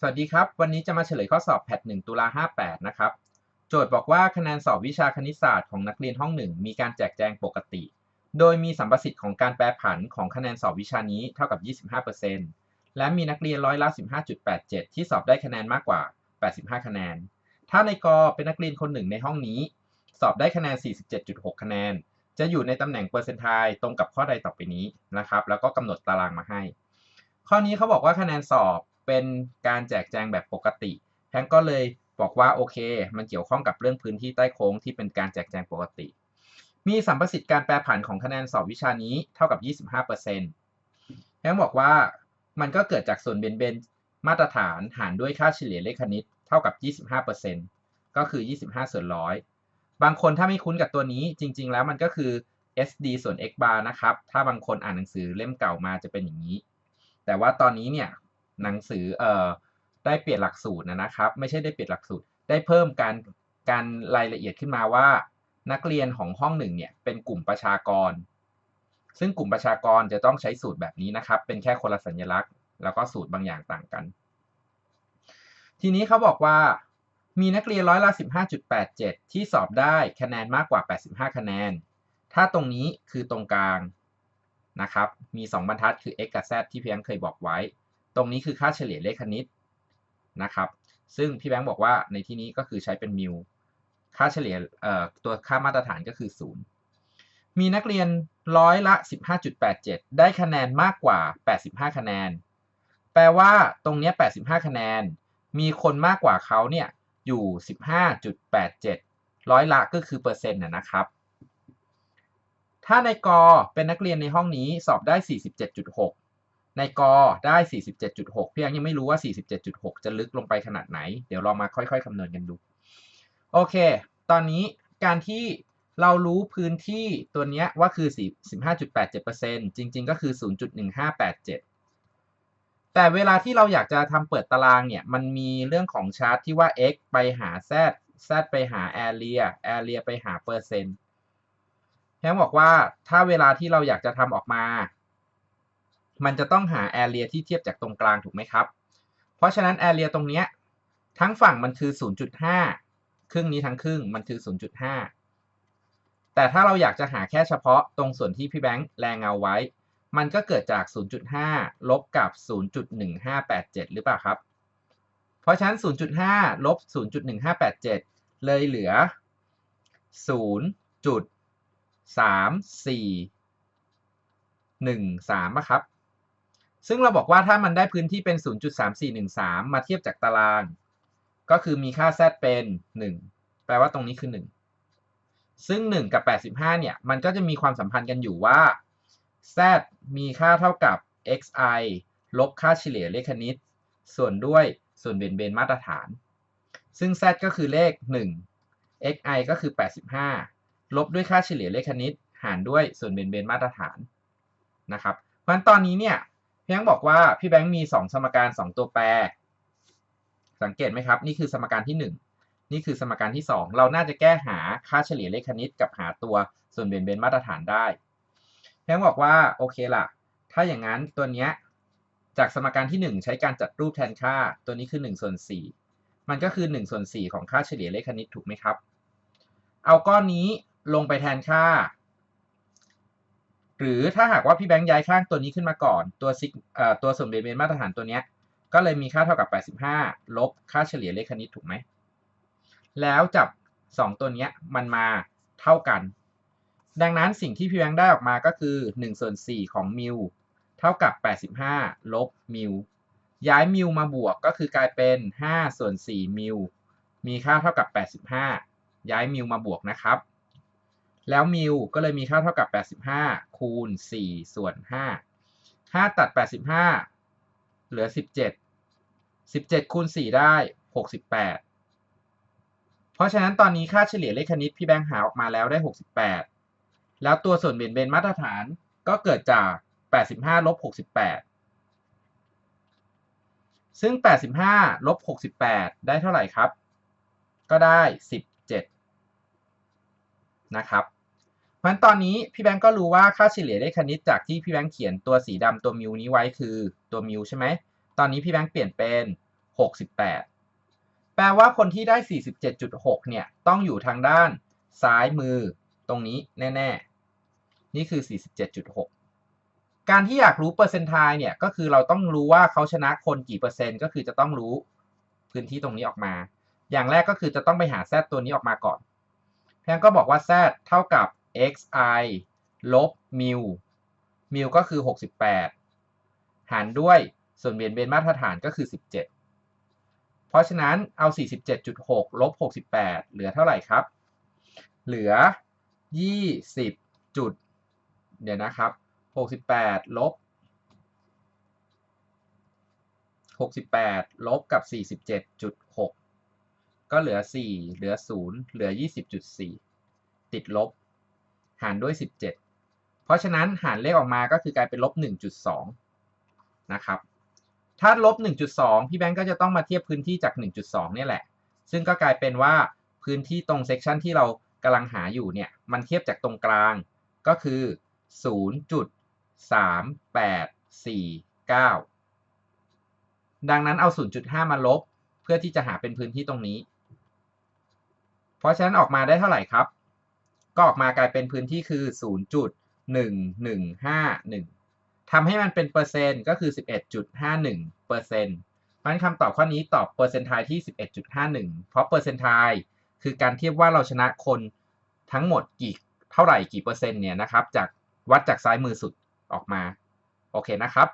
สวัสดีครับ วันนี้จะมาเฉลยข้อสอบแพท1ตุลา58 นะครับ โจทย์บอกว่าคะแนนสอบวิชาคณิตศาสตร์ของนักเรียนห้องหนึ่งมีการแจกแจงปกติ โดยมีสัมประสิทธิ์ของการแปรผันของคะแนนสอบวิชานี้เท่ากับ 25%และมีนักเรียนร้อยละ 15.87 ที่สอบได้คะแนนมากกว่า 85 คะแนน ถ้าในกอเป็นนักเรียนคนหนึ่งในห้องนี้ สอบได้คะแนน 47.6 คะแนน จะอยู่ในตำแหน่งเปอร์เซนต์ไทตรงกับข้อใดต่อไปนี้นะครับ แล้วก็กำหนดตารางมาให้ ข้อนี้เขาบอกว่าคะแนนสอบ เป็นการแจกแจงแบบปกติแพงก็เลยบอกว่าโอเค มันเกี่ยวข้องกับเรื่องพื้นที่ใต้โค้งที่เป็นการแจกแจงปกติ มีสัมประสิทธิ์การแปรผันของคะแนนสอบวิชานี้เท่ากับ 25%แพงบอกว่ามันก็เกิดจากส่วนเบนเบนมาตรฐานหารด้วยค่าเฉลี่ยเลขคณิตเท่ากับ 25%ก็คือ 25 ส่วนร้อยบางคนถ้าไม่คุ้นกับตัวนี้จริง ๆ แล้วมันก็คือ SD ส่วน x bar นะครับ ถ้าบางคนอ่านหนังสือเล่มเก่ามาจะเป็นอย่างนี้ แต่ว่าตอนนี้เนี่ย หนังสือเอ่อได้เปลี่ยนหลักสูตรนะครับ ไม่ใช่ได้เปลี่ยนหลักสูตร ได้เพิ่มการการรายละเอียดขึ้นมาว่า นักเรียนของห้องหนึ่งเนี่ยเป็นกลุ่มประชากร ซึ่งกลุ่มประชากรจะต้องใช้สูตรแบบนี้นะครับ เป็นแค่คนละสัญลักษณ์ แล้วก็สูตรบางอย่างต่างกัน ทีนี้เขาบอกว่ามีนักเรียนร้อยละ 15.87 ที่สอบได้คะแนนมากกว่า 85 คะแนน ถ้าตรงนี้คือตรงกลางนะครับ มี 2 บรรทัดคือ x กับ z ที่เพี่แบงเคยบอกไว้ ตรงนี้คือค่าเฉลี่ยเลขคณิตนะครับ ซึ่งพี่แบงค์บอกว่าในที่นี้ก็คือใช้เป็นมิวค่าเฉลี่ยตัวค่ามาตรฐานก็คือ 0 มีนักเรียนร้อยละ 15.87 ได้คะแนนมากกว่า 85 คะแนน แปลว่าตรงนี้ 85 คะแนน มีคนมากกว่าเขาเนี่ยอยู่ 15.87 ร้อยละก็คือเปอร์เซ็นต์นะครับ ถ้าในกอเป็นนักเรียนในห้องนี้สอบได้ 47.6 ในกอได้ 47.6 พี่ยังยังไม่รู้ว่า 47.6 จะลึกลงไปขนาดไหน เดี๋ยวเรามาค่อยๆคำนวณกันดู โอเค ตอนนี้การที่เรารู้พื้นที่ตัวนี้ว่าคือ 15.87%จริง ๆ ก็คือ 0.1587 แต่เวลาที่เราอยากจะทำเปิดตารางเนี่ย มันมีเรื่องของชาร์ตที่ว่า x ไปหา z z ไปหา area area ไปหาเปอร์เซ็นต์แฮงบอกว่าถ้าเวลาที่เราอยากจะทำออกมา มันจะต้องหา area ที่เทียบจากตรงกลางถูกไหมครับ เพราะฉะนั้น area ตรงเนี้ยทั้งฝั่งมันคือ 0.5 ครึ่งนี้ทั้งครึ่งมันคือ 0.5 แต่ถ้าเราอยากจะหาแค่เฉพาะตรงส่วนที่พี่แบงค์แรงเงาไว้ มันก็เกิดจาก 0.5 ลบกับ 0.1587 หรือเปล่าครับ เพราะฉะนั้น 0.5 ลบ 0.1587 เลยเหลือ 0.3413นะครับ ซึ่งเราบอกว่าถ้ามันได้พื้นที่เป็น 0.3413 มาเทียบจากตาราง ก็คือมีค่า z เป็น 1 แปลว่าตรงนี้คือ 1 ซึ่ง 1 กับ 85 เนี่ย มันก็จะมีความสัมพันธ์กันอยู่ว่า z มีค่าเท่ากับ xi ลบค่าเฉลี่ยเลขคณิต ส่วนด้วยส่วนเบนเบนมาตรฐาน ซึ่ง z ก็คือเลข 1 xi ก็คือ 85 ลบด้วยค่าเฉลี่ยเลขคณิต หารด้วยส่วนเบนเบนมาตรฐานนะครับ เพราะฉะนั้นตอนนี้เนี่ย พี่แบงค์บอกว่าพี่แบงค์มี 2 สมการ 2 ตัวแปร สังเกตไหมครับ นี่คือสมการที่ 1 นี่คือสมการที่ 2 เราน่าจะแก้หาค่าเฉลี่ยเลขคณิตกับหาตัวส่วนเบนเบนมาตรฐานได้พี่แบงค์บอกว่าโอเคล่ะ ถ้าอย่างนั้นตัวเนี้ยจากสมการที่ 1 ใช้การจัดรูปแทนค่าตัวนี้คือ1ส่วน4มันก็คือ1ส่วน4ของค่าเฉลี่ยเลขคณิตถูกไหมครับ เอาก้อนนี้ลงไปแทนค่า หรือถ้าหากว่าพี่แบงค์ย้ายข้างตัวนี้ขึ้นมาก่อน ตัวซิกตัวส่วนเบนเบนมาตรฐานตัวเนี้ยก็เลยมีค่าเท่ากับ 85 ลบค่าเฉลี่ยเลขคณิตถูกไหม แล้วจับ 2 ตัวเนี้ยมันมาเท่ากัน ดังนั้นสิ่งที่พี่แบงค์ได้ออกมาก็คือ1ส่วน4ของมิวเท่ากับ 85 ลบมิวย้ายมิวมาบวกก็คือกลายเป็น5ส่วน4มิวมีค่าเท่ากับ 85 ย้ายมิวมาบวกนะครับ แล้วมิวก็เลยมีค่าเท่ากับ 85 คูณ 4 ส่วน 5 5 ตัด 85 เหลือ 17 17 คูณ 4 ได้ 68 เพราะฉะนั้นตอนนี้ค่าเฉลี่ยเลขคณิตพี่แบงค์หาออกมาแล้วได้ 68 แล้วตัวส่วนเบี่ยนเบนมาตรฐานก็เกิดจาก 85 ลบ 68 ซึ่ง 85 ลบ 68 ได้เท่าไหร่ครับ ก็ได้ 17 นะครับ เพราะฉะนั้นตอนนี้พี่แบงก์ก็รู้ว่าค่าเฉลี่ยเลขคณิตจากที่พี่แบงก์เขียนตัวสีดำตัวมิวนี้ไว้คือตัวมิวใช่ไหมตอนนี้พี่แบงก์เปลี่ยนเป็น 68 แปลว่าคนที่ได้ 47.6 เนี่ยต้องอยู่ทางด้านซ้ายมือตรงนี้แน่ ๆ นี่คือ 47.6 การที่อยากรู้เปอร์เซนต์ไทเนี่ยก็คือเราต้องรู้ว่าเขาชนะคนกี่เปอร์เซ็นต์ก็คือจะต้องรู้พื้นที่ตรงนี้ออกมา อย่างแรกก็คือจะต้องไปหา z ตัวนี้ออกมาก่อนแพงก็บอกว่า z เท่ากับ xi ลบ mu mu ก็คือ 68 หารด้วยส่วนเบียนเบนมาตรฐานก็คือ 17 เพราะฉะนั้นเอา 47.6 ลบ 68 เหลือเท่าไหร่ครับ เหลือ 20 จุด เดี๋ยวนะครับ 68 ลบ 68 ลบกับ 47.6 ก็เหลือ 4 เหลือ 0 เหลือ 20.4 ติดลบ หารด้วย 17 เพราะฉะนั้นหารเลขออกมาก็คือกลายเป็นลบ 1.2 นะครับ ถ้าลบ 1.2 พี่แบงก์ก็จะต้องมาเทียบพื้นที่จาก 1.2 เนี่ยแหละ ซึ่งก็กลายเป็นว่าพื้นที่ตรงเซกชันที่เรากำลังหาอยู่เนี่ย มันเทียบจากตรงกลางก็คือ 0.3849 ดังนั้นเอา 0.5 มาลบ เพื่อที่จะหาเป็นพื้นที่ตรงนี้ เพราะฉะนั้นออกมาได้เท่าไหร่ครับ ก็ออกมากลายเป็นพื้นที่คือ 0.1151ทำให้มันเป็นเปอร์เซ็นต์ก็คือ 11.51เปอร์เซ็นต์เพราะฉะนั้นคำตอบข้อนี้ตอบเปอร์เซ็นต์ไทที่ 11.51 เพราะเปอร์เซ็นต์ไทคือการเทียบว่าเราชนะคนทั้งหมดกี่เท่าไหร่กี่เปอร์เซ็นต์เนี่ยนะครับจากวัดจากซ้ายมือสุดออกมา โอเคนะครับ